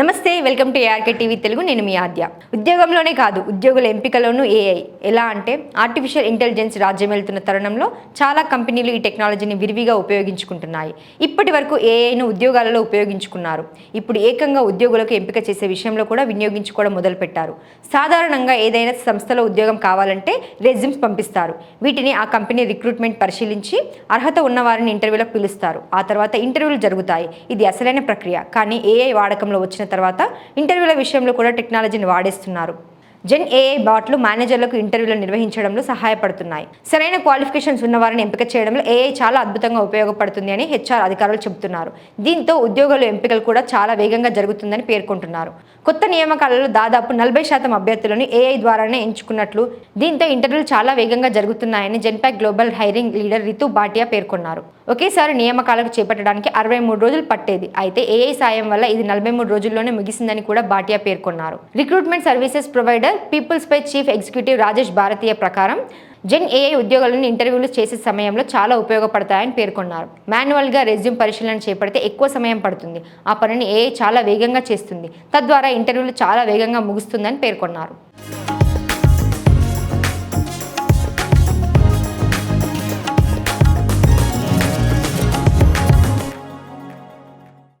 నమస్తే welcome to ARK TV Telugu. నేను మీ ఆద్య. ఉద్యోగంలోనే కాదు ఉద్యోగుల ఎంపికలోనూ ఏఐ ఎలా అంటే ఆర్టిఫిషియల్ ఇంటెలిజెన్స్ రాజ్యం వెళ్తున్న తరుణంలో చాలా కంపెనీలు ఈ టెక్నాలజీని విరివిగా ఉపయోగించుకుంటున్నాయి. ఇప్పటి వరకు ఏఐను ఉద్యోగాలలో ఉపయోగించుకున్నారు. ఇప్పుడు ఏకంగా ఉద్యోగులకు ఎంపిక చేసే విషయంలో కూడా వినియోగించుకోవడం మొదలుపెట్టారు. సాధారణంగా ఏదైనా సంస్థలో ఉద్యోగం కావాలంటే రెజ్యూమ్స్ పంపిస్తారు. వీటిని ఆ కంపెనీ రిక్రూట్మెంట్ పరిశీలించి అర్హత ఉన్న వారిని ఇంటర్వ్యూలకు పిలుస్తారు. ఆ తర్వాత ఇంటర్వ్యూలు జరుగుతాయి. ఇది అసలైన ప్రక్రియ. కానీ ఏఐ వాడకంలో వచ్చిన తర్వాత ఇంటర్వ్యూల విషయంలో కూడా టెక్నాలజీని వాడేస్తున్నారు. జెన్ ఏఐ బాట్లు మేనేజర్లకు ఇంటర్వ్యూలు నిర్వహించడంలో సహాయపడుతున్నాయి. సరైన క్వాలిఫికేషన్స్ ఉన్న వారిని ఎంపిక చేయడంలో ఏఐ చాలా అద్భుతంగా ఉపయోగపడుతుంది అని హెచ్ఆర్ అధికారులు చెబుతున్నారు. దీంతో ఉద్యోగుల ఎంపికలు కూడా చాలా వేగంగా జరుగుతుందని పేర్కొంటున్నారు. కొత్త నియామకాలలో దాదాపు నలభై శాతం అభ్యర్థులను ఏఐ ద్వారానే ఎంచుకున్నట్లు దీంతో ఇంటర్వ్యూలు చాలా వేగంగా జరుగుతున్నాయని Genpact global hiring leader Ritu Bhatia పేర్కొన్నారు. ఒకేసారి నియామకాలకు చేపట్టడానికి అరవై మూడు రోజులు పట్టేది. అయితే ఏఐ సాయం వల్ల ఇది నలభై మూడు రోజుల్లోనే ముగిసిందని కూడా భాటియా పేర్కొన్నారు. Recruitment services provider peoples pie chief executive Rajesh Bharatiya ప్రకారం జెన్ ఏఐ ఉద్యోగులను ఇంటర్వ్యూలు చేసే సమయంలో చాలా ఉపయోగపడతాయని పేర్కొన్నారు. మాన్యువల్గా రెజ్యూమ్ పరిశీలన చేపడితే ఎక్కువ సమయం పడుతుంది. ఆ పనిని ఏఐ చాలా వేగంగా చేస్తుంది. తద్వారా ఇంటర్వ్యూలు చాలా వేగంగా ముగుస్తుందని పేర్కొన్నారు.